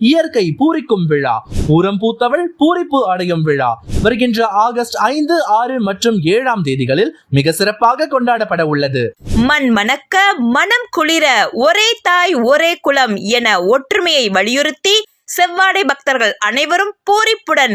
இயற்கை பூரிக்கும் விழா பூரம் பூத்தவள் பூரிப்பு அடையும் விழா. வருகின்ற ஆகஸ்ட் ஐந்து ஆறு மற்றும் ஏழாம் தேதிகளில் மிக சிறப்பாக கொண்டாடப்பட உள்ளது. மண் மணக்க மனம் குளிர ஒரே தாய் ஒரே குலம் என ஒற்றுமையை வலியுறுத்தி செவ்வாடை பக்தர்கள் அனைவரும் பூரிப்புடன்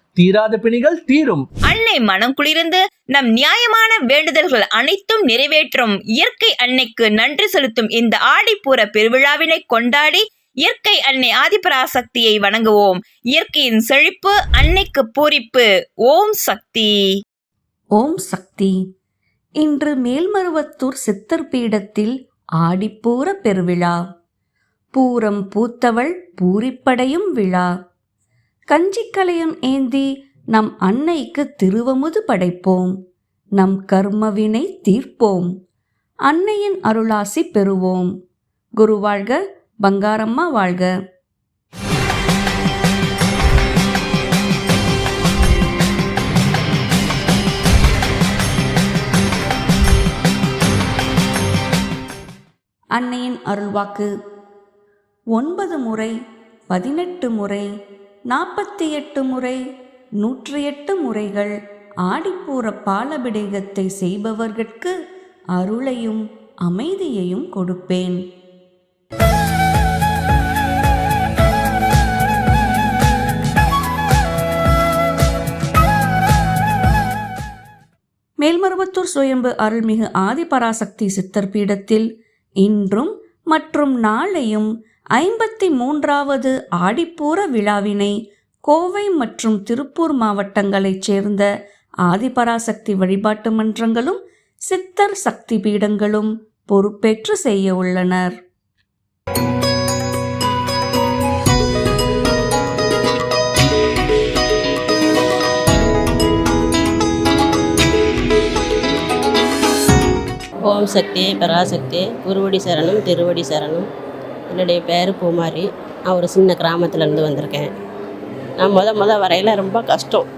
தீராத பிணிகள் தீரும். அன்னை மனம் குளிர்ந்து நம் நியாயமான வேண்டுதல்கள் அனைத்தும் நிறைவேற்றும். இயற்கை அன்னைக்கு நன்றி செலுத்தும் இந்த ஆடிப்பூர பெருவிழாவினை கொண்டாடி இயற்கை அன்னை ஆதிபராசக்தியை வணங்குவோம். இயற்கையின் செழிப்பு அன்னைக்கு பூரிப்பு. ஓம் சக்தி. ஓம் சக்தி. இன்று மேல்மருவத்தூர் சித்தர் பீடத்தில் ஆடிப்பூர பெருவிழா. பூரம் பூத்தவள் பூரிப்படையும் விழா. கஞ்சிக்கலையம் ஏந்தி நம் அன்னைக்கு திருவமுது படைப்போம். நம் கர்மவினை தீர்ப்போம். அன்னையின் அருளாசி பெறுவோம். குரு வாழ்க பங்காரம்மா வாழ்க. அன்னையின் அருள்வாக்கு. ஒன்பது முறை பதினெட்டு முறை நாற்பத்தி எட்டு முறை நூற்றி எட்டு முறைகள் ஆடிப்பூர பாலபிடேகத்தை செய்பவர்கட்கு அருளையும் அமைதியையும் கொடுப்பேன். மேல்மருவத்தூர் சுயம்பு அருள்மிகு ஆதிபராசக்தி சித்தர் பீடத்தில் இன்றும் மற்றும் நாளையும் ஐம்பத்தி மூன்றாவது ஆடிப்பூர விழாவினை கோவை மற்றும் திருப்பூர் மாவட்டங்களைச் சேர்ந்த ஆதிபராசக்தி வழிபாட்டு மன்றங்களும் சித்தர் சக்தி பீடங்களும் பொறுப்பேற்று செய்ய உள்ளனர். ஓம் சக்தி பராசக்தி குருவடி சரணம் திருவடி சரணம். என்னுடைய பேர் பூமாரி. நான் ஒரு சின்ன கிராமத்துலேருந்து வந்திருக்கேன். நான் முத முத வரையில் ரொம்ப கஷ்டம்.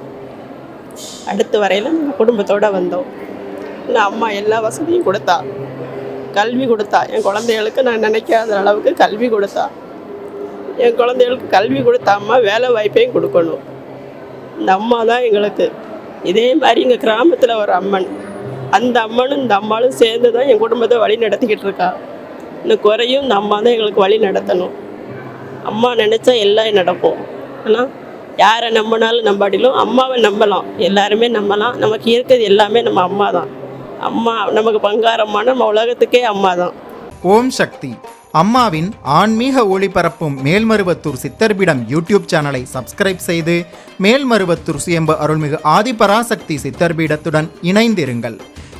அடுத்து வரையில் நம்ம குடும்பத்தோடு வந்தோம். நான் அம்மா எல்லா வசதியும் கொடுத்தா. கல்வி கொடுத்தா. என் குழந்தைகளுக்கு நான் நினைக்காத அளவுக்கு கல்வி கொடுத்தா. என் குழந்தைகளுக்கு கல்வி கொடுத்த அம்மா வேலை வாய்ப்பையும் கொடுக்கணும். இந்த அம்மா தான் எங்களுக்கு. இதே மாதிரி எங்கள் கிராமத்தில் ஒரு அம்மன். அந்த அம்மனும் இந்த அம்மாளும் சேர்ந்து தான் என் குடும்பத்தை வழி நடத்திக்கிட்டு இருக்கா. இந்த குறையும். இந்த அம்மா தான் எங்களுக்கு வழி நடத்தணும். அம்மா நினச்சா எல்லாம் நடக்கும் ஆனால் யாரை நம்பினாலும் நம்பாடிலும் அம்மாவை நம்பலாம். எல்லாருமே நம்பலாம். நமக்கு இருக்கிறது எல்லாமே நம்ம அம்மா தான். அம்மா நமக்கு பங்காரமான நம்ம உலகத்துக்கே அம்மா தான். ஓம் சக்தி. அம்மாவின் ஆன்மீக ஒளிபரப்பும் மேல்மருவத்தூர் சித்தர்பிடம் யூடியூப் சேனலை சப்ஸ்கிரைப் செய்து மேல்மருவத்தூர் சுயம்பு அருள்மிகு ஆதிபராசக்தி சித்தர்பீடத்துடன் இணைந்திருங்கள்.